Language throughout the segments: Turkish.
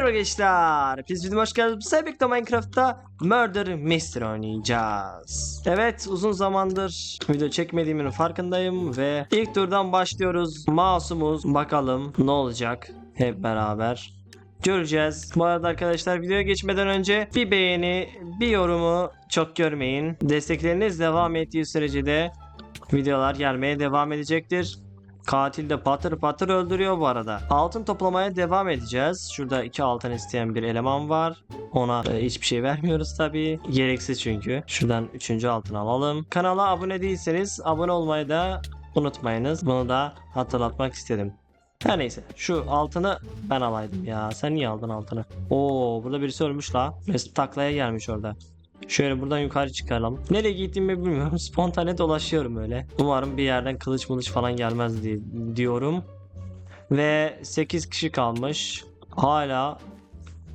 Merhaba gençler. Biz videoma hoş geldiniz. Sefer Minecraft'ta Murder Mystery oynayacağız. Evet uzun zamandır video çekmediğimin farkındayım ve ilk turdan başlıyoruz. Masumuz. Bakalım ne olacak hep beraber. Göreceğiz. Bu arada arkadaşlar videoya geçmeden önce bir beğeni, bir yorumu çok görmeyin. Destekleriniz devam ettiği sürece de videolar gelmeye devam edecektir. Katil de patır patır öldürüyor bu arada. Altın toplamaya devam edeceğiz. Şurada iki altın isteyen bir eleman var. Ona e, hiçbir şey vermiyoruz tabii. Gereksiz çünkü. Şuradan üçüncü altın alalım. Kanala abone değilseniz abone olmayı da unutmayınız. Bunu da hatırlatmak istedim. Her neyse şu altını ben alaydım ya. Sen niye aldın altını? Oo burada birisi ölmüş la. Mesut taklaya gelmiş orada. Şöyle buradan yukarı çıkalım. Nereye gittiğimi bilmiyorum. Spontane dolaşıyorum öyle. Umarım bir yerden kılıç mılıç falan gelmez diye diyorum. Ve 8 kişi kalmış. Hala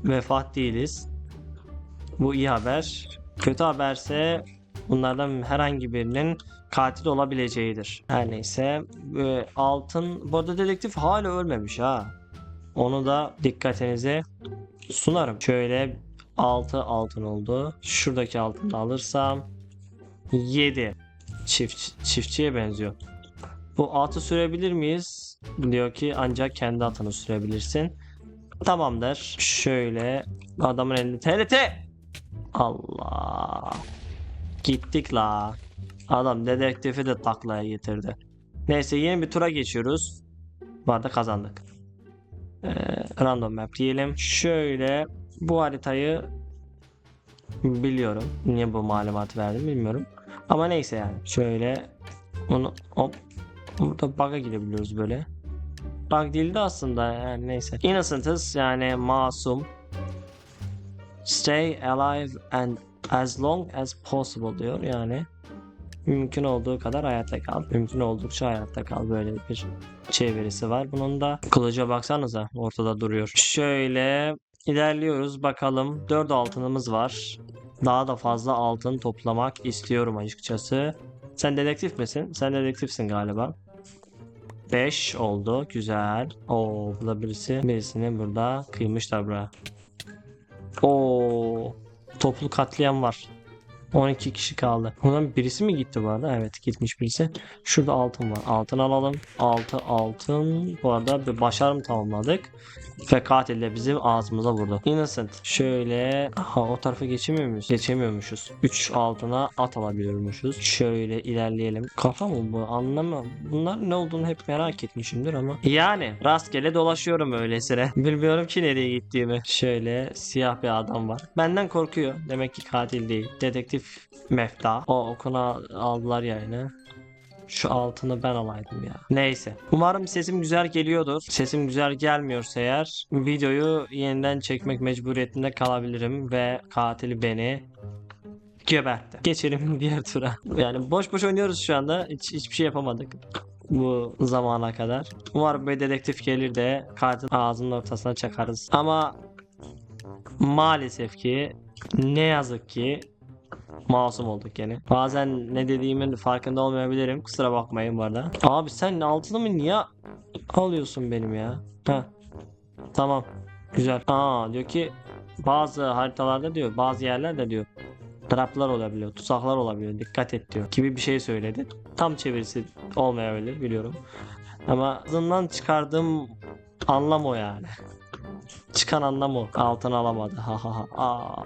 vefat değiliz. Bu iyi haber. Kötü haberse bunlardan herhangi birinin katil olabileceğidir. Her neyse. e, Altın. Bu arada dedektif hala ölmemiş ha. Onu da dikkatinize sunarım. Şöyle 6 altın oldu. Şuradaki altını alırsam 7. Çift, çiftçiye benziyor. Bu atı sürebilir miyiz? Diyor ki ancak kendi atını sürebilirsin. Tamamdır. Şöyle adamın elinde TRT. Allah. Gittik la. Adam dedektifi de taklaya getirdi. Neyse yeni bir tura geçiyoruz. Bu arada kazandık. Ee, random map diyelim. Şöyle bu haritayı biliyorum. Niye bu malumatı verdim bilmiyorum. Ama neyse yani. Şöyle onu hop burada bug'a girebiliyoruz böyle. Bug değildi aslında yani neyse. Innocent'ız yani masum. Stay alive and as long as possible diyor yani. Mümkün olduğu kadar hayatta kal. Mümkün oldukça hayatta kal. Böyle bir çevirisi var. Bunun da kılıca baksanıza ortada duruyor. Şöyle İlerliyoruz bakalım. 4 altınımız var. Daha da fazla altın toplamak istiyorum açıkçası. Sen dedektif misin? Sen dedektifsin galiba. 5 oldu. Güzel. Oo, burada birisi. Birisini burada kıymışlar buraya. Oo, toplu katliam var. 12 kişi kaldı. Bundan birisi mi gitti bu arada? Evet gitmiş birisi. Şurada altın var. Altın alalım. 6 altın. Bu arada bir başarım tamamladık. Ve katil de bizim ağzımıza vurdu. Innocent. Şöyle. Ha o tarafa geçemiyor muyuz? Geçemiyormuşuz. 3 altına at alabiliyormuşuz. Şöyle ilerleyelim. Kafa mı bu? Anlamam. Bunlar ne olduğunu hep merak etmişimdir ama. Yani rastgele dolaşıyorum öylesine. Bilmiyorum ki nereye gittiğimi. Şöyle siyah bir adam var. Benden korkuyor. Demek ki katil değil. Dedektif Mefta. O okuna aldılar yani. Şu altını ben alaydım ya. Neyse. Umarım sesim güzel geliyordur. Sesim güzel gelmiyorsa eğer videoyu yeniden çekmek mecburiyetinde kalabilirim ve katili beni gebertti. Geçelim diğer tura. Yani boş boş oynuyoruz şu anda. Hiç, hiçbir şey yapamadık bu zamana kadar. Umarım bir dedektif gelir de katil ağzının ortasına çakarız. Ama maalesef ki ne yazık ki masum olduk yani. Bazen ne dediğimin farkında olmayabilirim. Kusura bakmayın bu arada. Abi sen altınımı niye alıyorsun benim ya? Ha. Tamam. Güzel. Aa diyor ki bazı haritalarda diyor bazı yerlerde diyor traplar olabiliyor, tuzaklar olabiliyor. Dikkat et diyor. Gibi bir şey söyledi. Tam çevirisi olmayabilir biliyorum. Ama ağzından çıkardığım anlam o yani. Çıkan anlam o. Altın alamadı. Ha ha ha. Aa.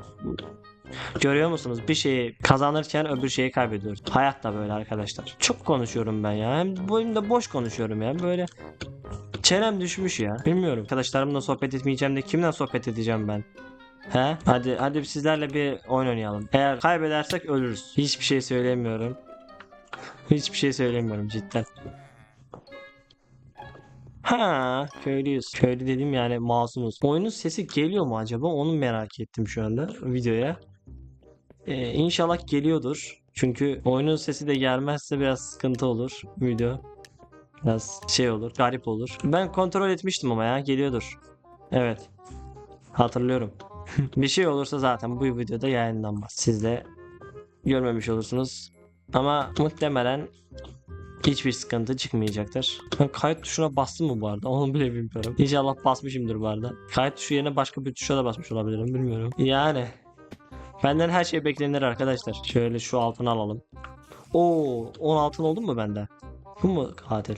Görüyor musunuz? Bir şeyi kazanırken öbür şeyi kaybediyoruz. Hayat da böyle arkadaşlar. Çok konuşuyorum ben ya. Hem bu oyunda boş konuşuyorum ya. Böyle çenem düşmüş ya. Bilmiyorum. Arkadaşlarımla sohbet etmeyeceğim de kimle sohbet edeceğim ben? He? Hadi hadi sizlerle bir oyun oynayalım. Eğer kaybedersek ölürüz. Hiçbir şey söylemiyorum. Hiçbir şey söylemiyorum cidden. Ha, köylüyüz. Köylü dedim yani masumuz. Oyunun sesi geliyor mu acaba? Onu merak ettim şu anda videoya. Ee, inşallah geliyordur. Çünkü oyunun sesi de gelmezse biraz sıkıntı olur video. Biraz şey olur, garip olur. Ben kontrol etmiştim ama ya geliyordur. Evet. Hatırlıyorum. bir şey olursa zaten bu videoda yayınlanmaz. Siz de görmemiş olursunuz. Ama muhtemelen Hiçbir sıkıntı çıkmayacaktır. Ben kayıt tuşuna bastım mı bu arada? Onu bile bilmiyorum. İnşallah basmışımdır bu arada. Kayıt tuşu yerine başka bir tuşa da basmış olabilirim. Bilmiyorum. Yani. Benden her şey beklenir arkadaşlar. Şöyle şu altını alalım. Oo, 10 altın oldu mu bende? Bu mu katil?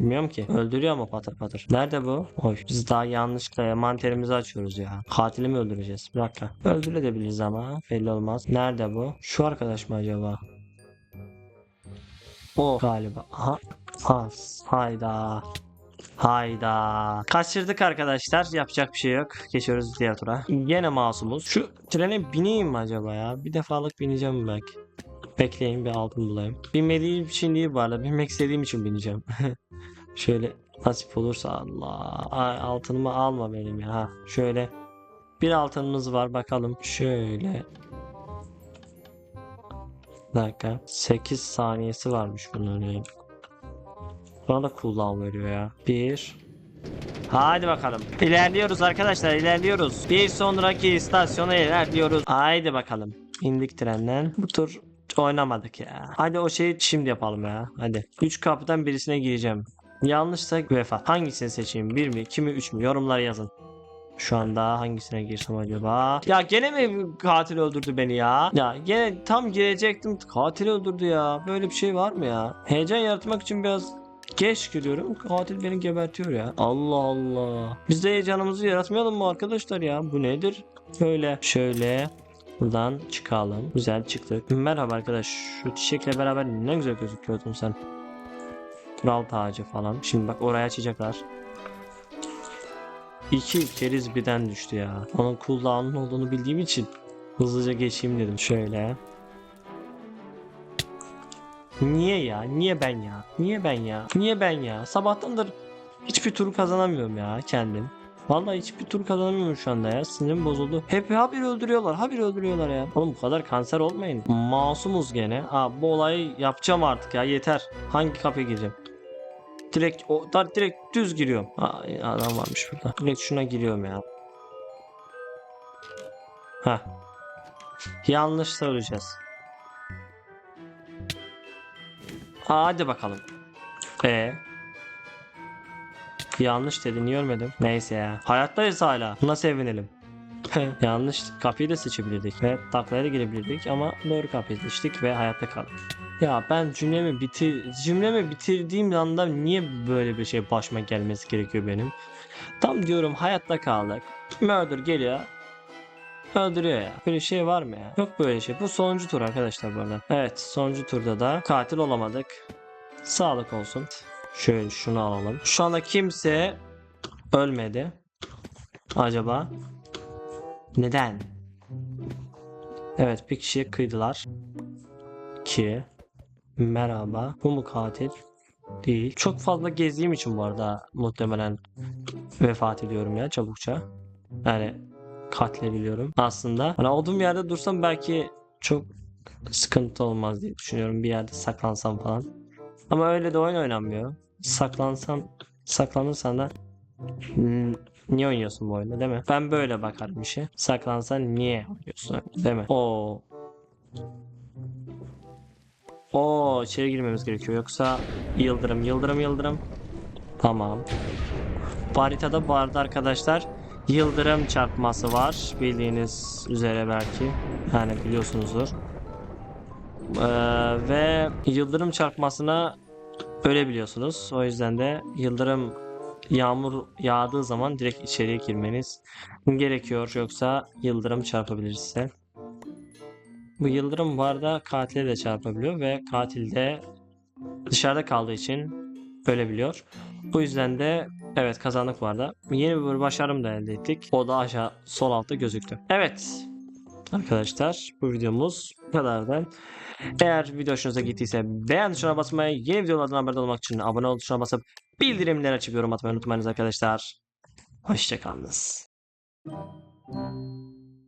Bilmiyorum ki. Öldürüyor ama patır patır. Nerede bu? Oy. Biz daha yanlışlıkla envanterimizi açıyoruz ya. Katili mi öldüreceğiz? Bir dakika. Öldürebiliriz ama. Belli olmaz. Nerede bu? Şu arkadaş mı acaba? O galiba. Aha. Ha, hayda. Hayda. Kaçırdık arkadaşlar. Yapacak bir şey yok. Geçiyoruz diğer tura. Yine masumuz. Şu trene bineyim mi acaba ya? Bir defalık bineceğim belki. Bekleyin bir altın bulayım. Binmediğim için değil arada. Binmek istediğim için bineceğim. Şöyle nasip olursa Allah. Ay, altınımı alma benim ya. Ha, şöyle bir altınımız var bakalım. Şöyle. Bir dakika. 8 saniyesi varmış bunun. Bana da cooldown veriyor ya. Bir. Hadi bakalım. İlerliyoruz arkadaşlar ilerliyoruz. Bir sonraki istasyona ilerliyoruz. Haydi bakalım. İndik trenden. Bu tur oynamadık ya. Hadi o şeyi şimdi yapalım ya. Hadi. 3 kapıdan birisine gireceğim. Yanlışsa vefat. Hangisini seçeyim? 1 mi, 2 mi, 3 mü? Yorumlara yazın. Şu anda hangisine girsem acaba? Ya gene mi katil öldürdü beni ya? Ya gene tam girecektim katil öldürdü ya. Böyle bir şey var mı ya? Heyecan yaratmak için biraz geç giriyorum. Katil beni gebertiyor ya. Allah Allah. Biz de heyecanımızı yaratmayalım mı arkadaşlar ya? Bu nedir? Böyle şöyle buradan çıkalım. Güzel çıktık. Merhaba arkadaş. Şu çiçekle beraber ne güzel gözüküyordun sen. Kral tacı falan. Şimdi bak oraya açacaklar. İki keriz birden düştü ya. Onun cooldown'un olduğunu bildiğim için hızlıca geçeyim dedim şöyle. Niye ya? Niye ben ya? Niye ben ya? Niye ben ya? Sabahtandır hiçbir tur kazanamıyorum ya kendim. Vallahi hiçbir tur kazanamıyorum şu anda ya. Sinirim bozuldu. Hep habire öldürüyorlar. Habire öldürüyorlar ya. Oğlum bu kadar kanser olmayın. Masumuz gene. Aa, bu olayı yapacağım artık ya. Yeter. Hangi kapıya gireceğim? Direkt o da direkt düz giriyorum. Aa, adam varmış burada. Direkt şuna giriyorum ya. Ha. Yanlış söyleyeceğiz. Hadi bakalım. E Yanlış dedin görmedim. Neyse ya. Hayattayız hala. Buna sevinelim. Yanlış kapıyı da seçebilirdik ve taklaya da girebilirdik ama doğru kapıyı seçtik ve hayatta kaldık. Ya ben cümlemi bitir cümlemi bitirdiğim anda niye böyle bir şey başıma gelmesi gerekiyor benim? Tam diyorum hayatta kaldık. Murder geliyor. Öldürüyor ya. Böyle şey var mı ya? Yok böyle şey. Bu sonuncu tur arkadaşlar bu arada. Evet sonuncu turda da katil olamadık. Sağlık olsun. Şöyle şunu alalım. Şu anda kimse ölmedi. Acaba neden? Evet bir kişiye kıydılar. 2 Merhaba. Bu mu katil? Değil. Çok fazla gezdiğim için bu arada muhtemelen vefat ediyorum ya çabukça. Yani katledebiliyorum aslında. Hani olduğum yerde dursam belki çok sıkıntı olmaz diye düşünüyorum. Bir yerde saklansam falan. Ama öyle de oyun oynanmıyor. Saklansan, saklanırsan da niye oynuyorsun bu oyunda değil mi? Ben böyle bakarım işe. Saklansan niye oynuyorsun değil mi? Oo. Oo içeri girmemiz gerekiyor. Yoksa yıldırım, yıldırım, yıldırım. Tamam. Bu haritada bu arkadaşlar yıldırım çarpması var. Bildiğiniz üzere belki. Yani biliyorsunuzdur. Ee, ve yıldırım çarpmasına ölebiliyorsunuz. O yüzden de yıldırım yağmur yağdığı zaman direkt içeriye girmeniz gerekiyor. Yoksa yıldırım çarpabilir size. Bu yıldırım bu arada katile de çarpabiliyor ve katil de dışarıda kaldığı için ölebiliyor. Bu yüzden de evet kazandık bu arada. Yeni bir başarım da elde ettik. O da aşağı sol altta gözüktü. Evet arkadaşlar bu videomuz bu kadardı. Eğer video hoşunuza gittiyse beğen tuşuna basmayı, yeni videolardan haberdar olmak için abone ol tuşuna basıp bildirimleri açıp yorum atmayı unutmayınız arkadaşlar. Hoşçakalınız.